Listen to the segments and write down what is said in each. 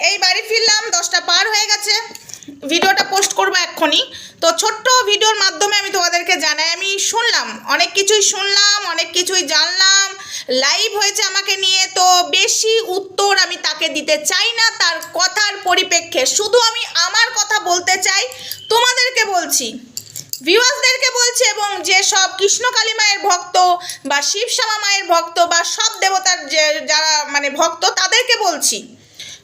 এই বাড়ি ফিরলাম, দশটা পার হয়ে গেছে। ভিডিওটা পোস্ট করব এক্ষুনি। তো ছোট্ট ভিডিওর মাধ্যমে আমি তোমাদেরকে জানাই, আমি শুনলাম, অনেক কিছুই শুনলাম, অনেক কিছুই জানলাম। লাইভ হয়েছে আমাকে নিয়ে, তো বেশি উত্তর আমি তাকে দিতে চাই না, তার কথার পরিপ্রেক্ষে শুধু আমি আমার কথা বলতে চাই, তোমাদেরকে বলছি ভিউয়ার্সদেরকে বলছি, এবং যে সব কৃষ্ণকালী মায়ের ভক্ত, বা শিবশ্যামা মায়ের ভক্ত, বা সব দেবতার যে যারা মানে ভক্ত, তাদেরকে বলছি।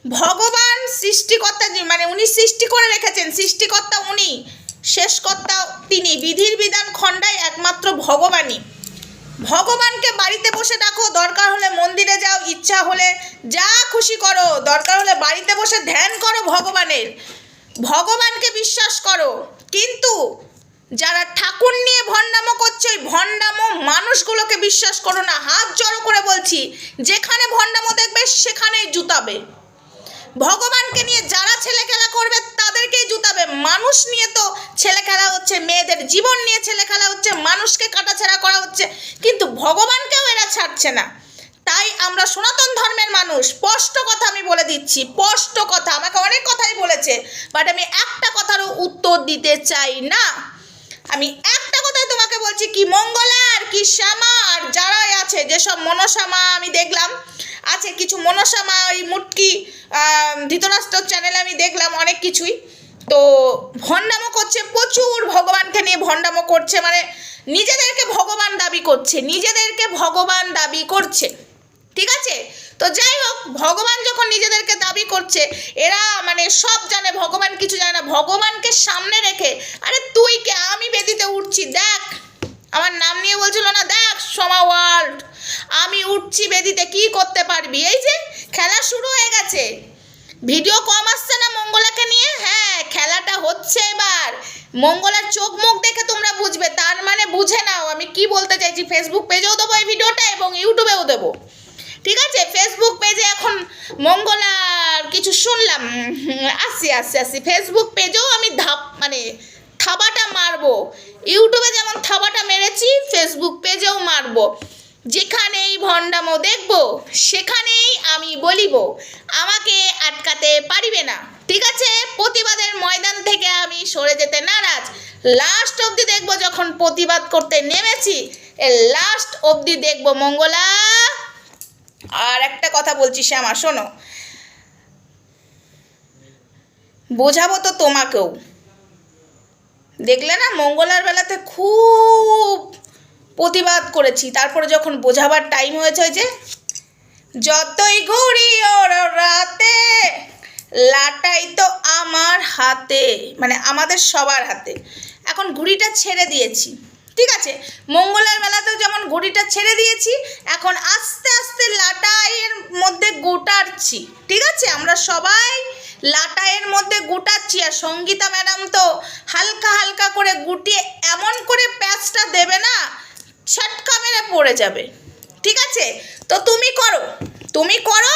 ভগবান সৃষ্টিকর্তা মানে উনি সৃষ্টি করে রেখেছেন, সৃষ্টিকর্তা উনি, শেষকর্তা তিনি, বিধির বিধান খণ্ডায় একমাত্র ভগবানই। ভগবানকে বাড়িতে বসে ডাকো, দরকার হলে মন্দিরে যাও, ইচ্ছা হলে যা খুশি করো, দরকার হলে বাড়িতে বসে ধ্যান করো ভগবানের। ভগবানকে বিশ্বাস করো, কিন্তু যারা ঠাকুর নিয়ে ভণ্ডামো করছে ওই ভণ্ডামো মানুষগুলোকে বিশ্বাস করো না। হাত জড়ো করে বলছি, যেখানে ভণ্ডামো দেখবে, সেখানেই জুতাবে। ভগবানকে নিয়ে যারা ছেলে খেলা করবে, তাদেরকেই জুতাবে। মানুষ নিয়ে তো ছেলে খেলা হচ্ছে, মেয়েদের জীবন নিয়ে ছেলে খেলা হচ্ছে, মানুষকে কাটাছেড়া করা হচ্ছে। কিন্তু ভগবানকেও এরা ছাড়ছে না। তাই আমরা সনাতন ধর্মের মানুষ, স্পষ্ট কথা আমি বলে দিচ্ছি, স্পষ্ট কথা, আমাকে অনেক কথাই বলেছে বাট আমি একটা কথারও উত্তর দিতে চাই না। আমি একটা কথাই তোমাকে বলছি, কি মঙ্গলা? কি শ্যামা? আর যারাই আছে, যেসব মনসামা আমি দেখলাম, আছে কিছু মনসামা, ওই মুটকি ধৃতরাষ্ট্র চ্যানেলে আমি দেখলাম অনেক কিছুই। তো ভণ্ডামো করছে, প্রচুর ভগবানকে নিয়ে ভণ্ডামো করছে মানে নিজেদেরকে ভগবান দাবি করছে, নিজেদেরকে ভগবান দাবি করছে। ঠিক আছে? তো যাই হোক, ভগবান যখন নিজেদেরকে দাবি করছে, এরা মানে সব জানে, ভগবান কিছু জানে না, ভগবানকে সামনে রেখে, আরে তুই কে? আমি বেদিতে উঠছি, দেখ আমার নাম নিয়ে বলছিল না দেখ সোমা ওয়ার্ল্ড আমি উঠছি বেদিতে কি করতে পারবি? এই যে খেলা শুরু হয়ে গেছে। ভিডিও কম আসছে না মঙ্গলাকে নিয়ে? হ্যাঁ খেলাটা হচ্ছে এবার। মঙ্গলার চোখ মুখ দেখে তোমরা বুঝবে তার মানে বুঝে নাও আমি কি বলতে চাইছি। ফেসবুক পেজেও দেবো এই ভিডিওটা এবং ইউটিউবেও দেবো। ঠিক আছে? ফেসবুক পেজে এখন মঙ্গলার কিছু শুনলাম। হুম, আসছি আসছি আসছি। ফেসবুক পেজেও আমি ধাপ মানে থাবাটা মারবো। ইউটিউবে যেমন থাবাটা মেরেছি ফেসবুক পেজেও মারবো। যেখানেই ভণ্ডামো দেখব, সেখানেই আমি বলিব, আমাকে আটকাতে পারিবে না। ঠিক আছে? প্রতিবাদের ময়দান থেকে আমি সরে যেতে নারাজ। লাস্ট অবধি দেখব যখন প্রতিবাদ করতে নেমেছি লাস্ট অবধি দেখব মঙ্গলা। আর একটা কথা বলছি শ্যামা, শোনো। বোঝাবো তো তোমাকেও। দেখলে না মঙ্গলার বেলাতে খুব প্রতিবাদ করেছি। তারপরে যখন বোঝাবার টাইম হয়েছে যে, যতই ঘুরি ওর রাতে, লাটাই তো আমার হাতে। মানে আমাদের সবার হাতে। এখন ঘুড়িটা ছেড়ে দিয়েছি। ঠিক আছে, মঙ্গলের বেলাতেও যেমন ঘুড়িটা ছেড়ে দিয়েছি, এখন আস্তে আস্তে লাটাইয়ের মধ্যে গোটাচ্ছি। ঠিক আছে, আমরা সবাই লাটাইয়ের মধ্যে গুটাচ্ছি আর সঙ্গীতা ম্যাডাম তো হালকা হালকা করে গুটিয়ে এমন করে প্যাচটা দেবে না, ছটকা মেরে পড়ে যাবে। ঠিক আছে? তো তুমি করো। তুমি করো,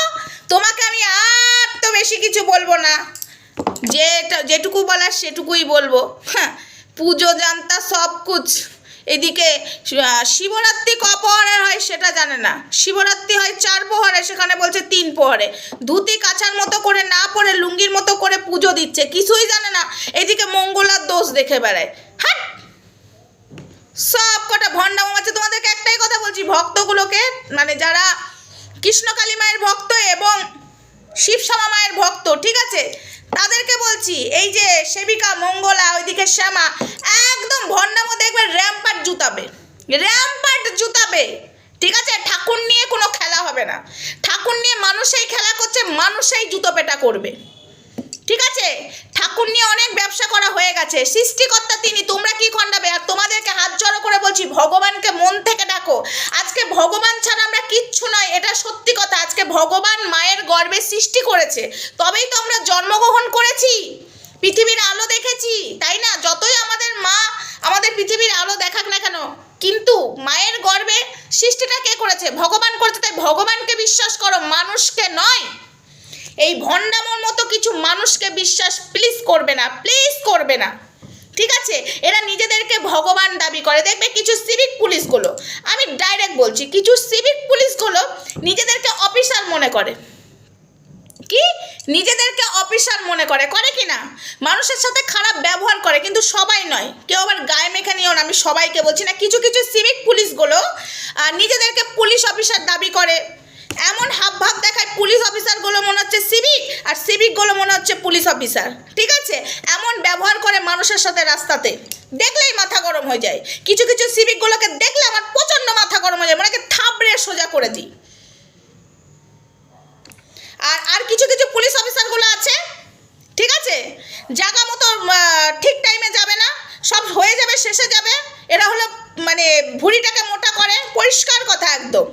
তোমাকে আমি আর তো বেশি কিছু বলব না। যেটা, যেটুকু বলার সেটুকুই বলব। হ্যাঁ পুজো জানতা সব কুছ। এদিকে শিবরাত্রি ক হয় সেটা জানে না। শিবরাত্রি হয় চার প্রহরে, সেখানে বলছে তিন প্রহরে। ধুতি কাছার মতো করে না পরে লুঙ্গির মতো করে পুজো দিচ্ছে, কিছুই জানে না। এদিকে মঙ্গলার দোষ দেখে বেড়ায়। হ্যাঁ সব কটা ভণ্ডাম আছে, তোমাদেরকে একটাই কথা বলছি, ভক্তগুলোকে মানে যারা কৃষ্ণকালী মায়ের ভক্ত এবং শিবশ্যামা মায়ের ভক্ত, ঠিক আছে? তাদেরকে বলছি, এই যে সেবিকা, মঙ্গলা, ওইদিকে শ্যামা, একদম ভণ্ডামো দেখবে র্যাম্পাট জুতাবে। র্যাম্পাট জুতাবে। ঠিক আছে? ঠাকুর নিয়ে কোনো খেলা হবে না। ঠাকুর নিয়ে মানুষেই খেলা করছে, মানুষেই জুতো পেটা করবে। ঠিক আছে? ঠাকুর নিয়ে অনেক ব্যবসা করা হয়ে গেছে। সৃষ্টিকর্তা তিনি, তোমরা কি খণ্ডাবে? আর তোমাদেরকে হাত জড়ো করে বলছি, ভগবানকে মন থেকে ডাকো। আজকে ভগবান ছাড়া আমরা কিচ্ছু নয়, এটা সত্যি কথা। আজকে ভগবান মায়ের সৃষ্টি করেছে, তবেই তো আমরা জন্মগ্রহণ করেছি। পৃথিবীর আলো দেখেছি, তাই না? যতই আমাদের মা আমাদের পৃথিবীর আলো দেখাক না কেন, কিন্তু মায়ের গর্ভে সৃষ্টিটা কে করেছে? ভগবান করেছে, তাই ভগবানকে বিশ্বাস করো, মানুষকে নয়। এই ভণ্ডামোর মতো কিছু মানুষকে বিশ্বাস প্লিজ করবে না প্লিজ করবে না। ঠিক আছে? এরা নিজেদেরকে ভগবান দাবি করে। দেখবে কিছু সিভিক পুলিশগুলো, আমি ডাইরেক্ট বলছি, কিছু সিভিক পুলিশগুলো নিজেদেরকে অফিসার মনে করে। কি? নিজেদেরকে অফিসার মনে করে করে কি না? মানুষের সাথে খারাপ ব্যবহার করে, কিন্তু সবাই নয়। কেউ আবার গায়ে মেখে নিও না, আমি সবাইকে বলছি না। কিছু কিছু সিভিক পুলিশগুলো নিজেদেরকে পুলিশ অফিসার দাবি করে। এমন হাব ভাব দেখায় পুলিশ অফিসারগুলো মনে হচ্ছে সিভিক আর সিভিকগুলো মনে হচ্ছে পুলিশ অফিসার ঠিক আছে? এমন ব্যবহার করে মানুষের সাথে রাস্তাতে। দেখলেই মাথা গরম হয়ে যায়। কিছু কিছু সিভিকগুলোকে দেখলে আমার প্রচণ্ড মাথা গরম হয়ে যায়। মানে থাবড়ে সোজা করে দিই। আর আর কিছু কিছু পুলিশ অফিসারগুলো আছে, ঠিক আছে? জায়গা মতো ঠিক টাইমে যাবে না, সব হয়ে যাবে, শেষে যাবে। এরা হলো মানে ভুঁড়িটাকে মোটা করে, পরিষ্কার কথা একদম।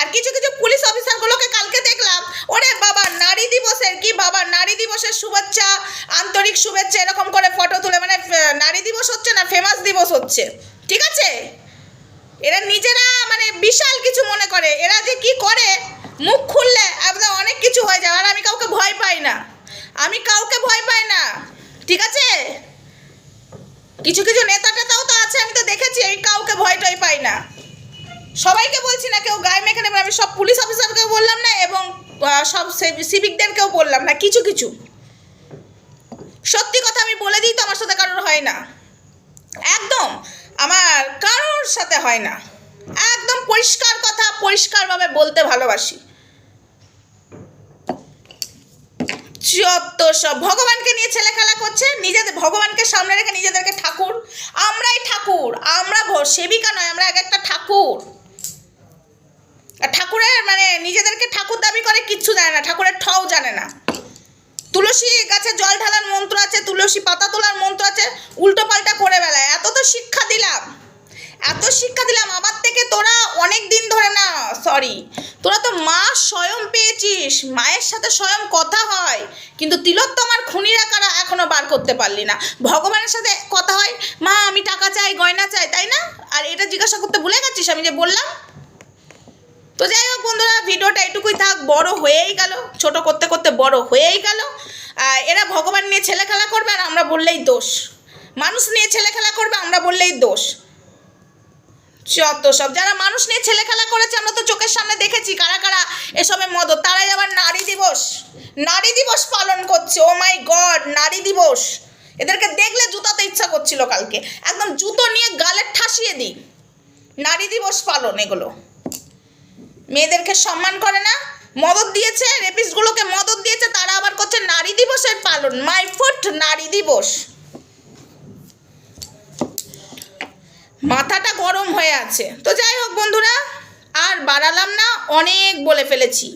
আর কিছু কিছু পুলিশ অফিসারগুলোকে কালকে দেখলাম, ওরে বাবা, নারী দিবসের কি বাবা, নারী দিবসের শুভেচ্ছা, আন্তরিক শুভেচ্ছা, এরকম করে ফটো তুলে মানে নারী দিবস হচ্ছে না ফেমাস দিবস হচ্ছে, ঠিক আছে? এরা নিজেরা মানে বিশাল কিছু মনে করে, এরা যে কি করে মুখ খুললে একদম অনেক কিছু হয়ে যায়, আর আমি কাউকে ভয় পাই না। আমি কাউকে ভয় পাই না, ঠিক আছে? কিছু কিছু নেতা টেতাও তো আছে, আমি তো দেখেছি এই কাউকে ভয় টয় পাই না। সবাইকে বলছি না কেউ গায়ে মেখে নেবে, আমি সব পুলিশ অফিসারকেও বললাম না, এবং সব সিভিকদেরকেও বললাম না, কিছু কিছু। সত্যি কথা আমি বলে দিই তো আমার সাথে কারোর হয় না। একদম, আমার কারোর সাথে হয় না। একদম পরিষ্কার কথা, পরিষ্কারভাবে বলতে ভালোবাসি। যত সব। ভগবানকে নিয়ে ছেলে খেলা করছে, নিজেদের, ভগবানকে সামনে রেখে নিজেদেরকে ঠাকুর। আমরাই ঠাকুর, আমরা সেবিকা নয়, আমরা এক একটা ঠাকুর। ঠাকুরের মানে নিজেদেরকে ঠাকুর দাবি করে কিচ্ছু জানে না, ঠাকুরের ঠও জানে না। তুলসী গাছে জল ঢালার মন্ত্র আছে, তুলসী পাতা তোলার মন্ত্র আছে, উল্টো পাল্টা করে বেলায়। এত তো শিক্ষা দিলাম। এত শিক্ষা দিলাম আমার থেকে তোরা অনেক দিন ধরে না সরি তোরা তো মা স্বয়ং পেয়েছিস, মায়ের সাথে স্বয়ং কথা হয়। কিন্তু তিলোত্তমার খুনিরা কারা এখনও বার করতে পারলি না। ভগবানের সাথে কথা হয়, মা আমি টাকা চাই, গয়না চাই, তাই না? আর এটা জিজ্ঞাসা করতে ভুলে গেছিস আমি যে বললাম? তো যাই হোক বন্ধুরা, ভিডিওটা এটুকুই থাক, বড় হয়েই গেল, ছোট করতে করতে বড় হয়েই গেল। এরা ভগবান নিয়ে ছেলে খেলা করবে আর আমরা বললেই দোষ। মানুষ নিয়ে ছেলে খেলা করবে, আমরা বললেই দোষ। যত সব। যারা মানুষ নিয়ে ছেলে খেলা করেছে, আমরা তো চোখের সামনে দেখেছি কারা কারা এসবের মদ তারাই আবার নারী দিবস। নারী দিবস পালন করছে ও মাই গড নারী দিবস। এদেরকে দেখলে জুতাতে ইচ্ছা করছিল কালকে। একদম জুতো নিয়ে গালে ঠাসিয়ে দিই। নারী দিবস পালন এগুলো। মেয়েদেরকে সম্মান করে না, মদত দিয়েছে রেপিসগুলোকে মদত দিয়েছে, তারা আবার করছে নারী দিবসের পালন। মাই ফুট নারী দিবস। মাথাটা গরম হয়ে আছে। তো যাই হোক বন্ধুরা, আর বাড়ালাম না, অনেক বলে ফেলেছি।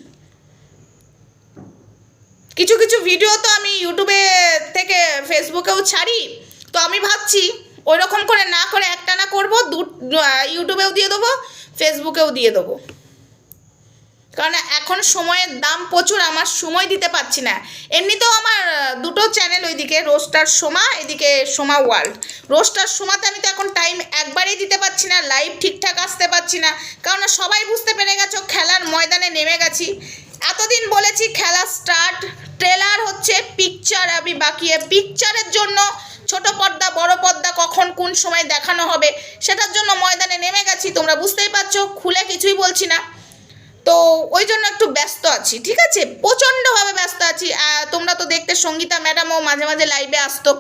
কিছু কিছু ভিডিও তো আমি ইউটিউবে থেকে ফেসবুকেও ছাড়ি। তো আমি ভাবছি ওই রকম করে না করে একটা না করব, দু ইউটিউবেও দিয়ে দেবো ফেসবুকেও দিয়ে দেবো। কারণ এখন সময়ের দাম প্রচুর, আমার সময় দিতে পারছি না। এমনিতেও আমার চ্যানেল ওইদিকে রোস্টার সোমা এদিকে সোমা ওয়ার্ল্ড রোস্টার সোমাতে আমি তো এখন টাইম একবারেই দিতে পারছি না লাইভ ঠিকঠাক আসতে পারছি না। কারণ সবাই বুঝতে পেরে গেছো, খেলার ময়দানে নেমে গেছি। এতদিন বলেছি খেলা স্টার্ট ট্রেলার হচ্ছে পিকচার আমি বাকি পিকচারের জন্য ছোট পর্দা, বড় পর্দা কখন কোন সময় দেখানো হবে, সেটার জন্য ময়দানে নেমে গেছি, তোমরা বুঝতেই পারছ, খুলে কিছুই বলছি না। তো ওই জন্য একটু ব্যস্ত আছি, ঠিক আছে? প্রচণ্ডভাবে ব্যস্ত আছি। তোমরা তো দেখতে সঙ্গীতা ম্যাডামও মাঝে মাঝে লাইভে আসতো।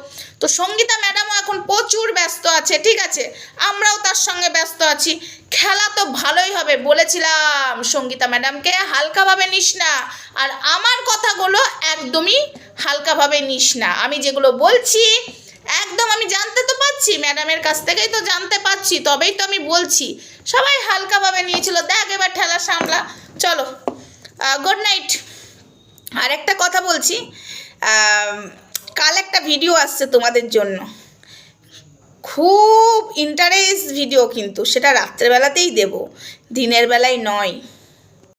তো সঙ্গীতা ম্যাডামও এখন প্রচুর ব্যস্ত আছে, ঠিক আছে? আমরাও তার সঙ্গে ব্যস্ত আছি। খেলা তো ভালোই হবে, বলেছিলাম সঙ্গীতা ম্যাডামকে, হালকাভাবে নিস না। আর আমার কথাগুলো একদমই হালকাভাবে নিস না। আমি যেগুলো বলছি, একদম আমি জানতে তো পাচ্ছি ম্যাডামের কাছ থেকেই তো জানতে পাচ্ছি তবেই তো আমি বলছি। সবাই হালকাভাবে ঠেলা সামলা। চলো গুড নাইট আর একটা কথা বলছি কাল একটা ভিডিও আসছে তোমাদের জন্য। খুব ইন্টারেস্ট ভিডিও কিন্তু, সেটা রাত্রেবেলাতেই দেব, দিনের বেলায় নয়।